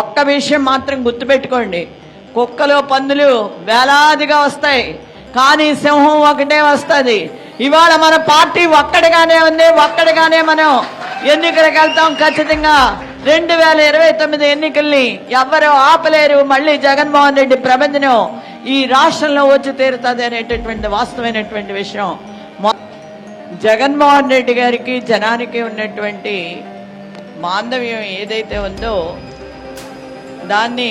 ఒక్క విషయం మాత్రం గుర్తుపెట్టుకోండి. కుక్కలు పందులు వేలాదిగా వస్తాయి. కానీ సింహం ఒకటే వస్తుంది. ఇవాళ మన పార్టీ ఒక్కడిగానే ఉంది. ఒక్కడిగానే మనం ఎన్నికలకు వెళ్తాం. ఖచ్చితంగా రెండు వేల ఇరవై తొమ్మిది ఎన్నికల్ని ఎవ్వరూ ఆపలేరు. మళ్ళీ జగన్మోహన్ రెడ్డి ప్రబంధనం ఈ రాష్ట్రంలో వచ్చి తీరుతుంది అనేటటువంటి వాస్తవమైనటువంటి విషయం. జగన్మోహన్ రెడ్డి గారికి జనానికి ఉన్నటువంటి మాంధవ్యం ఏదైతే ఉందో దాన్ని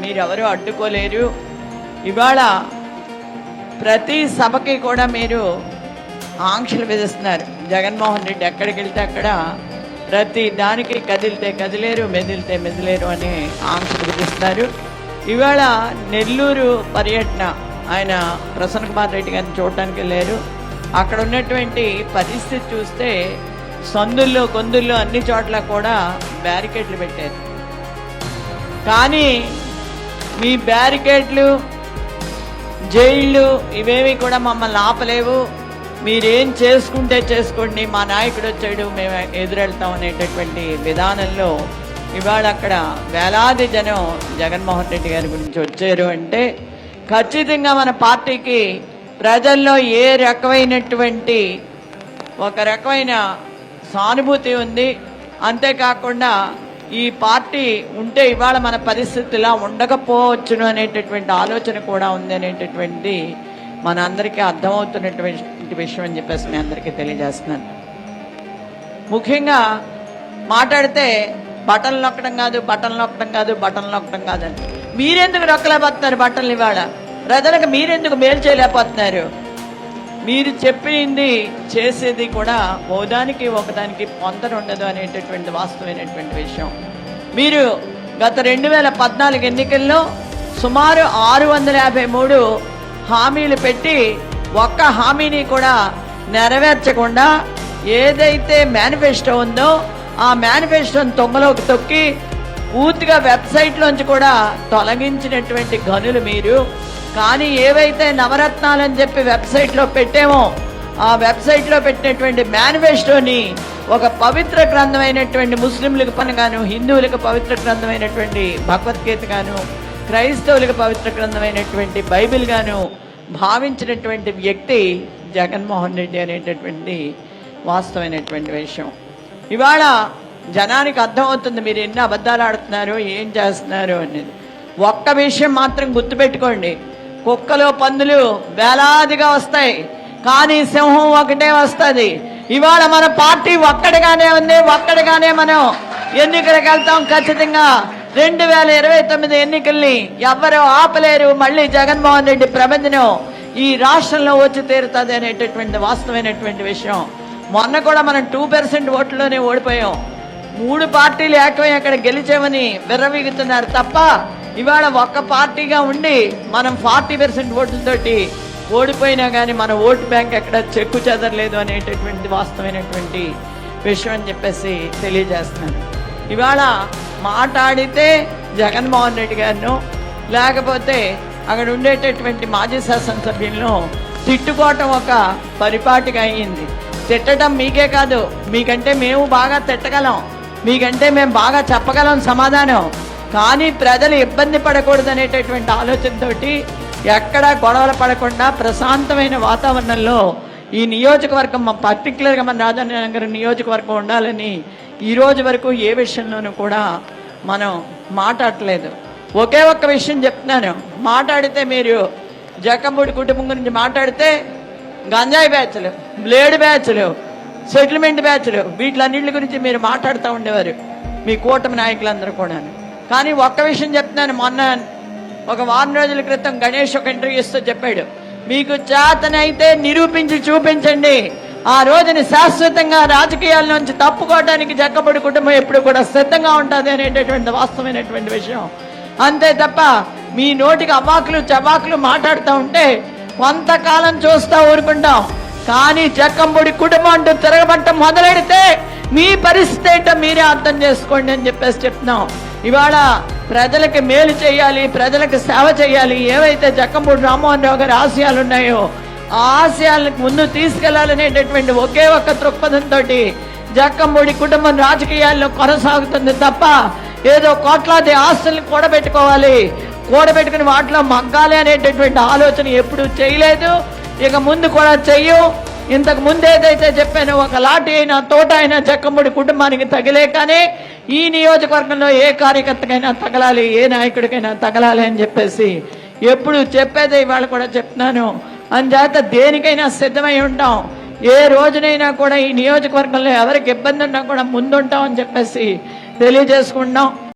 మీరెవరూ అడ్డుకోలేరు. ఇవాళ ప్రతి సభకి కూడా మీరు ఆంక్షలు విధిస్తున్నారు. జగన్మోహన్ రెడ్డి ఎక్కడికి వెళ్తే అక్కడ ప్రతి దానికి కదిలితే కదిలేరు మెదిలితే మెదిలేరు అని ఆంక్షలు విధిస్తున్నారు. ఇవాళ నెల్లూరు పర్యటన ఆయన ప్రసన్న కుమార్ రెడ్డి గారిని చూడటానికి వెళ్ళారు. అక్కడ ఉన్నటువంటి పరిస్థితి చూస్తే సందుల్లో కొందుల్లో అన్ని చోట్ల కూడా బ్యారికేడ్లు పెట్టారు. కానీ మీ బ్యారికేడ్లు జైళ్ళు ఇవేవి కూడా మమ్మల్ని ఆపలేవు. మీరేం చేసుకుంటే చేసుకోండి. మా నాయకుడు వచ్చాడు మేము ఎదురెళ్తాం అనేటటువంటి విధానంలో ఇవాళ అక్కడ వేలాది జనం జగన్మోహన్ రెడ్డి గారి గురించి వచ్చారు అంటే ఖచ్చితంగా మన పార్టీకి ప్రజల్లో ఏ రకమైనటువంటి ఒక రకమైన సానుభూతి ఉంది. అంతేకాకుండా ఈ పార్టీ ఉంటే ఇవాళ మన పరిస్థితి ఇలా ఉండకపోవచ్చును అనేటటువంటి ఆలోచన కూడా ఉంది అనేటటువంటి మన అందరికీ అర్థమవుతున్నటువంటి విషయం అని చెప్పేసి మీ అందరికీ తెలియజేస్తున్నాను. ముఖ్యంగా మాట్లాడితే బటన్ నొక్కడం కాదు బటన్ నొక్కడం కాదు బటన్ నొక్కడం కాదని మీరెందుకు నొక్కలేకపోతున్నారు బట్టలు ఇవాళ? ప్రజలకు మీరెందుకు మేలు చేయలేకపోతున్నారు? మీరు చెప్పింది చేసేది కూడా ఓదానికి ఒకదానికి పొంతన ఉండదు అనేటటువంటి వాస్తవమైనటువంటి విషయం. మీరు గత రెండు వేల పద్నాలుగు ఎన్నికల్లో సుమారు ఆరు వందల యాభై మూడు హామీలు పెట్టి ఒక్క హామీని కూడా నెరవేర్చకుండా ఏదైతే మేనిఫెస్టో ఉందో ఆ మేనిఫెస్టోని తొంగలోకి తొక్కి పూర్తిగా వెబ్సైట్లోంచి కూడా తొలగించినటువంటి గనులు మీరు కానీ ఏవైతే నవరత్నాలని చెప్పి వెబ్సైట్లో పెట్టామో ఆ వెబ్సైట్లో పెట్టినటువంటి మేనిఫెస్టోని ఒక పవిత్ర గ్రంథమైనటువంటి ముస్లింలకు పనిగాను హిందువులకు పవిత్ర గ్రంథమైనటువంటి భగవద్గీత గాను క్రైస్తవులకు పవిత్ర గ్రంథమైనటువంటి బైబిల్ గాను భావించినటువంటి వ్యక్తి జగన్మోహన్ రెడ్డి అనేటటువంటి వాస్తవమైనటువంటి విషయం. ఇవాళ జనానికి అర్థమవుతుంది మీరు ఎన్ని అబద్ధాలు ఆడుతున్నారు ఏం చేస్తున్నారు అనేది. ఒక్క విషయం మాత్రం గుర్తుపెట్టుకోండి. కుక్కలు పందులు వేలాదిగా వస్తాయి. కానీ సింహం ఒకటే వస్తుంది. ఇవాళ మన పార్టీ ఒక్కడిగానే ఉంది ఒక్కడిగానే మనం ఎన్నికలకు వెళ్తాం ఖచ్చితంగా. రెండు వేల ఇరవై తొమ్మిది ఎన్నికల్ని ఎవ్వరూ ఆపలేరు. మళ్ళీ జగన్మోహన్ రెడ్డి ప్రబంధనం ఈ రాష్ట్రంలో వచ్చి తీరుతుంది అనేటటువంటి వాస్తవమైనటువంటి విషయం. మొన్న కూడా మనం టూ పర్సెంట్ ఓట్లలోనే ఓడిపోయాం. మూడు పార్టీలు ఏకమై అక్కడ గెలిచామని విర్రవీగుతున్నారు తప్ప ఇవాళ ఒక్క పార్టీగా ఉండి మనం ఫార్టీ పర్సెంట్ ఓట్లతోటి ఓడిపోయినా కానీ మన ఓటు బ్యాంక్ ఎక్కడ చెక్కు చెదరలేదు అనేటటువంటి వాస్తవమైనటువంటి విషయం అని చెప్పేసి తెలియజేస్తున్నాను. ఇవాళ మాట్లాడితే జగన్మోహన్ రెడ్డి గారిను లేకపోతే అక్కడ ఉండేటటువంటి మాజీ శాసనసభ్యులను తిట్టుకోవటం ఒక పరిపాటిగా అయ్యింది. తిట్టడం మీకే కాదు మీకంటే మేము బాగా తిట్టగలం మీకంటే మేము బాగా చెప్పగలం సమాధానం. కానీ ప్రజలు ఇబ్బంది పడకూడదు అనేటటువంటి ఆలోచనతోటి ఎక్కడా గొడవలు పడకుండా ప్రశాంతమైన వాతావరణంలో ఈ నియోజకవర్గం మా పర్టికులర్గా మన రాజానగర్ నియోజకవర్గం ఉండాలని ఈ రోజు వరకు ఏ విషయంలోనూ కూడా మనం మాట్లాడలేదు. ఒకే ఒక్క విషయం చెప్తున్నాను. మాట్లాడితే మీరు జక్కమ్మూడి కుటుంబం గురించి మాట్లాడితే గంజాయి బ్యాచ్లు బ్లేడ్ బ్యాచ్లు సెటిల్మెంట్ బ్యాచ్లు వీటిలన్నింటి గురించి మీరు మాట్లాడుతూ ఉండేవారు. మీ కూటమి నాయకులందరూ కూడా కానీ ఒక్క విషయం చెప్తున్నాను మొన్న ఒక వారం రోజుల క్రితం గణేష్ ఒక ఇంటర్వ్యూ ఇస్తూ చెప్పాడు మీకు చేతనైతే నిరూపించి చూపించండి. ఆ రోజుని శాశ్వతంగా రాజకీయాల నుంచి తప్పుకోవడానికి జక్కబడి కుటుంబం ఎప్పుడు కూడా సిద్ధంగా ఉంటుంది అనేటటువంటి వాస్తవమైనటువంటి విషయం. అంతే తప్ప మీ నోటికి అవాకులు చవాకులు మాట్లాడుతూ ఉంటే కొంతకాలం చూస్తా ఊరుకుంటాం. కానీ జక్కంబుడి కుటుంబం అంటూ తిరగబట్టం మొదలెడితే మీ పరిస్థితి ఏంటో మీరే అర్థం చేసుకోండి అని చెప్పేసి చెప్తున్నాం. ఇవాళ ప్రజలకు మేలు చేయాలి ప్రజలకు సేవ చేయాలి. ఏవైతే జక్కంపూడి రామ్మోహన్ రావు గారి ఆశయాలు ఉన్నాయో ఆ ఆశయాలకు ముందు తీసుకెళ్ళాలనేటటువంటి ఒకే ఒక్క దృక్పథంతో జక్కంపూడి కుటుంబం రాజకీయాల్లో కొనసాగుతుంది తప్ప ఏదో కోట్లాది ఆస్తుల్ని కూడబెట్టుకోవాలి. కూడబెట్టుకుని వాటిలో మగ్గాలి అనేటటువంటి ఆలోచన ఎప్పుడు చేయలేదు. ఇక ముందు కూడా చెయ్యు. ఇంతకు ముందు ఏదైతే చెప్పానో ఒక లాటి అయినా తోట అయినా చెక్కముడి కుటుంబానికి తగిలే కానీ ఈ నియోజకవర్గంలో ఏ కార్యకర్తకైనా తగలాలి ఏ నాయకుడికైనా తగలాలి అని చెప్పేసి ఎప్పుడు చెప్పేదే ఇవాళ కూడా చెప్తున్నాను. అందుచేత దేనికైనా సిద్ధమై ఉంటాం. ఏ రోజునైనా కూడా ఈ నియోజకవర్గంలో ఎవరికి ఇబ్బంది ఉన్నా కూడా ముందుంటాం అని చెప్పేసి తెలియజేసుకుంటున్నాం.